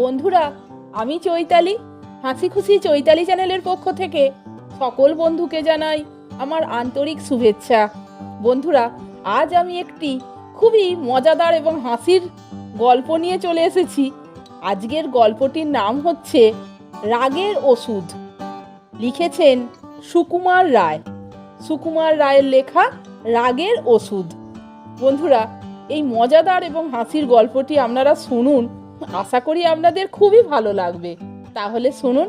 বন্ধুরা, আমি চৈতালি। হাসি খুশি চৈতালি চ্যানেলের পক্ষ থেকে সকল বন্ধুকে জানাই আমার আন্তরিক শুভেচ্ছা। বন্ধুরা, আজ আমি একটি খুবই মজাদার এবং হাসির গল্প নিয়ে চলে এসেছি। আজকের গল্পটির নাম হচ্ছে রাগের ওষুধ। লিখেছেন সুকুমার রায়। সুকুমার রায়ের লেখা রাগের ওষুধ। বন্ধুরা, এই মজাদার এবং হাসির গল্পটি আপনারা শুনুন আশা করি আপনাদের খুবই ভালো লাগবে। তাহলে শুনুন।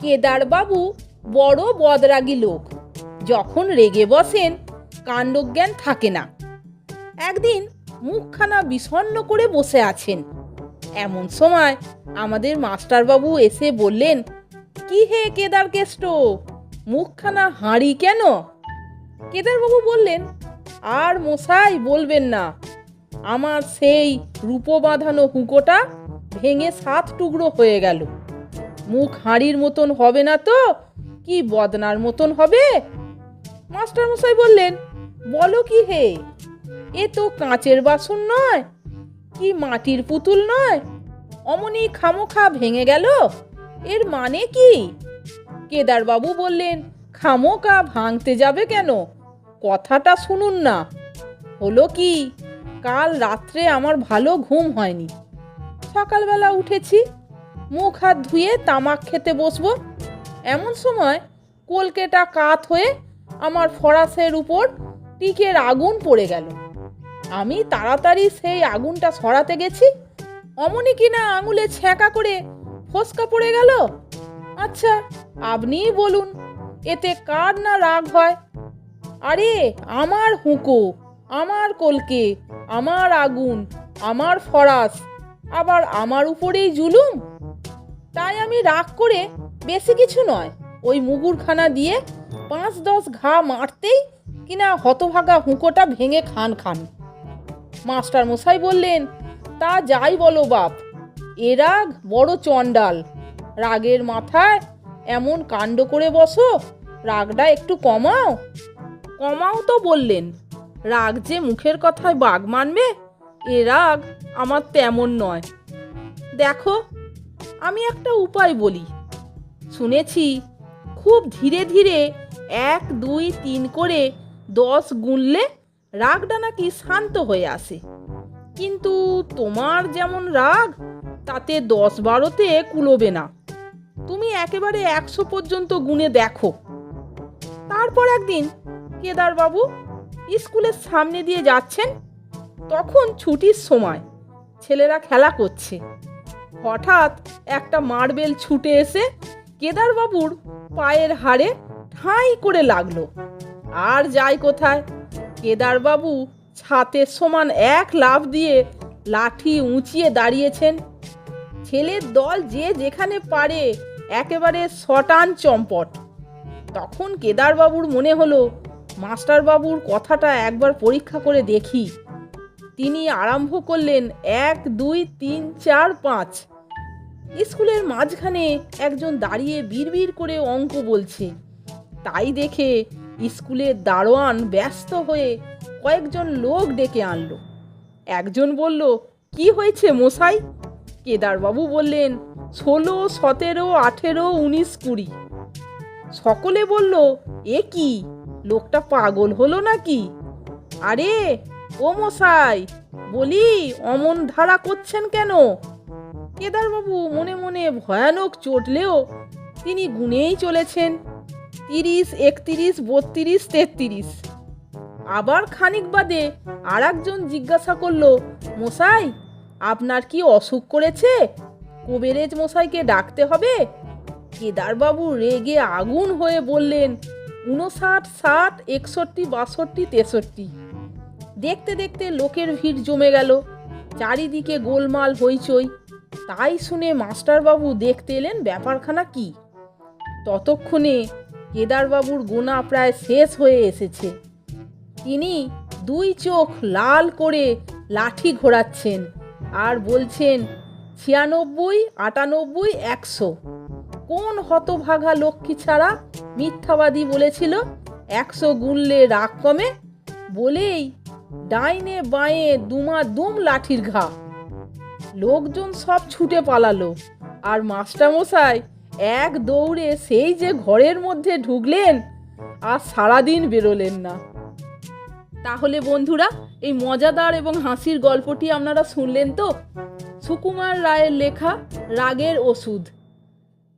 কেদারবাবু বড় বদরাগী লোক। যখন রেগে বসেন, কাণ্ডজ্ঞান থাকে না। একদিন মুখখানা বিষণ্ণ করে বসে আছেন। এমন সময় আমাদের মাস্টারবাবু এসে বললেন, কি হে কেদার কেষ্ট? মুখখানা হাঁড়ি কেন? কেদারবাবু বললেন, আর মশাই বলবেন না। আমার সেই রূপো বাঁধানো হুঁকোটা ভেঙে সাত টুকরো হয়ে গেল। মুখ হাঁড়ির মতন হবে না তো? কি বদনার মতন হবে? মাস্টার মশাই বললেন, বলো কি হে? এ তো কাঁচের বাসন নয়, কি মাটির পুতুল নয়, অমনি খামোখা ভেঙে গেল, এর মানে কি? কেদারবাবু বললেন খামোকা ভাঙতে যাবে কেন? কথাটা শুনুন না। হলো কি? কাল রাত্রে আমার ভালো ঘুম হয়নি। সকালবেলা উঠেছি, মুখ হাত ধুয়ে তামাক খেতে বসবো। এমন সময় কলকেটা কাত হয়ে আমার ফরাসের উপর টিকের আগুন পড়ে গেল। আমি তাড়াতাড়ি সেই আগুনটা সরাতে গেছি। অমনি কিনা আঙুলে ছ্যাঁকা করে ফসকা পড়ে গেল? আচ্ছা আপনিই বলুন, এতে কার না রাগ হয়? আরে, আমার হুঁকো। আমার কলকে, আমার আগুন, আমার ফরাস, আবার আমার উপরেই জুলুম? তাই আমি রাগ করে বেশি কিছু নয়, ওই মুগুরখানা দিয়ে পাঁচ দশ ঘা মারতেই কিনা হতভাগা হুঁকোটা ভেঙে খান খান। মাস্টার মশাই বললেন, তা যাই বলো বাপ, এ রাগ বড় চণ্ডাল। রাগের মাথায় এমন কাণ্ড করে বসো, রাগটা একটু কমাও। কমাও তো বললেন রাগ যে মুখের কথায় বাঘ মানবে? এ রাগ আমার তেমন নয়। দেখো, আমি একটা উপায় বলি। শুনেছি, খুব ধীরে ধীরে এক, দুই, তিন করে দশ গুনলে রাগটা নাকি শান্ত হয়ে আসে। কিন্তু তোমার যেমন রাগ, তাতে দশ বারোতে কুলোবে না। তুমি একেবারে একশো পর্যন্ত গুনে দেখো। তারপর একদিন কেদারবাবু স্কুলের সামনে দিয়ে যাচ্ছেন, তখন ছুটির সময় ছেলেরা খেলা করছে। হঠাৎ একটা মার্বেল ছুটে এসে কেদারবাবুর পায়ের হাড়ে ঠাঁই করে লাগল। আর যায় কোথায়, কেদারবাবু ছাতের সমান এক লাফ দিয়ে লাঠি উঁচিয়ে দাঁড়িয়েছেন। ছেলের দল যে যেখানে পারে, একেবারে শটান চম্পট। তখন কেদারবাবুর মনে হলো মাস্টারবাবুর কথাটা একবার পরীক্ষা করে দেখি। তিনি আরম্ভ করলেন এক, দুই, তিন, চার, পাঁচ। স্কুলের মাঝখানে একজন দাঁড়িয়ে বিড়বিড় করে অঙ্ক বলছে। তাই দেখে স্কুলের দারোয়ান ব্যস্ত হয়ে কয়েকজন লোক ডেকে আনলো। একজন বলল, কি হয়েছে মশাই? কেদারবাবু বললেন, ষোলো, সতেরো, আঠেরো, উনিশ, কুড়ি। সকলে বলল, এ কি? লোকটা পাগল হলো নাকি? আরে, ও মশাই, বলি, অমন ধারা করছেন কেন? কেদারবাবু মনে মনে ভয়ানক চটলেও তিনি গুনেই চলেছেন। তিরিশ, একতিরিশ, বত্রিশ, তেত্রিশ। আবার খানিক বাদে আর একজন জিজ্ঞাসা করল, মশাই, আপনার কি অসুখ করেছে? কবিরেজ মশাইকে ডাকতে হবে? কেদারবাবু রেগে আগুন হয়ে বললেন উনষাট ষাট, একষট্টি, বাষট্টি, তেষট্টি। দেখতে দেখতে লোকের ভিড় জমে গেল। চারিদিকে গোলমাল, হইচই। তাই শুনে মাস্টারবাবু দেখতে এলেন ব্যাপারখানা কি? ততক্ষণে কেদারবাবুর গোনা প্রায় শেষ হয়ে এসেছে। তিনি দুই চোখ লাল করে লাঠি ঘোরাচ্ছেন আর বলছেন, ছিয়ানব্বই, আটানব্বই, একশো। কোন হতভাগা লক্ষ্মী ছাড়া মিথ্যাবাদী বলেছিল? একশো গুনলে রাগ কমে? বলেই ডাইনে বাঁয়ে দুমা দুম লাঠির ঘা। লোকজন সব ছুটে পালালো, আর মাস্টারমশাই এক দৌড়ে সেই যে ঘরের মধ্যে ঢুকলেন, আর সারাদিন বেরোলেন না। তাহলে বন্ধুরা, এই মজাদার এবং হাসির গল্পটি আপনারা শুনলেন তো? সুকুমার রায়ের লেখা, রাগের ওষুধ।